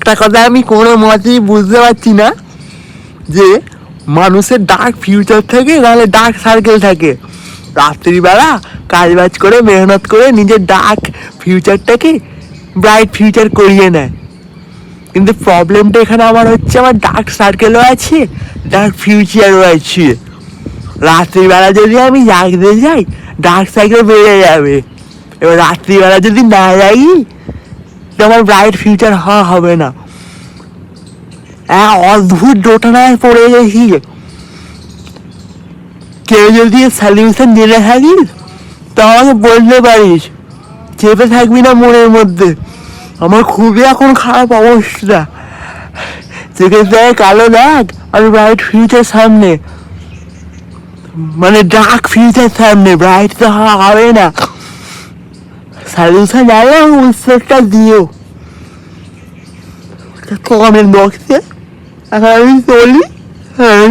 একটা কথা আমি কোনো মতেই বুঝতে পারছি না যে মানুষের ডার্ক ফিউচার থাকে নাহলে ডার্ক সার্কেল থাকে। রাত্রিবেলা কাজ বাজ করে, মেহনত করে নিজের ডার্ক ফিউচারটাকে ব্রাইট ফিউচার করিয়ে নেয়। কিন্তু প্রবলেমটা এখানে আমার হচ্ছে আমার ডার্ক সার্কেলও আছে ডার্ক ফিউচারও আছে। রাত্রিবেলা যদি আমি জাগতে যাই ডার্ক সার্কেল বেড়ে যাবে। এবার রাত্রিবেলা যদি না যাই আমার ব্রাইট ফিউচার হওয়া হবে না। এক অদ্ভুত দোটানায় পড়ে গেছি। কেউ যদি সলিউশন জেনে থাকিস তো আমাকে বলতে পারিস। চেপে থাকবি না মনের মধ্যে। আমার খুবই এখন খারাপ অবস্থা। চোখের জায়গায় কালো দাগ আর ব্রাইট ফিউচার সামনে। মানে ডার্ক ফিউচার সামনে ব্রাইট তো হবে না। সলিউশন জানলে উৎসবটা দিও কমেন্ট বক্সে এখন আমি চলি হ্যাঁ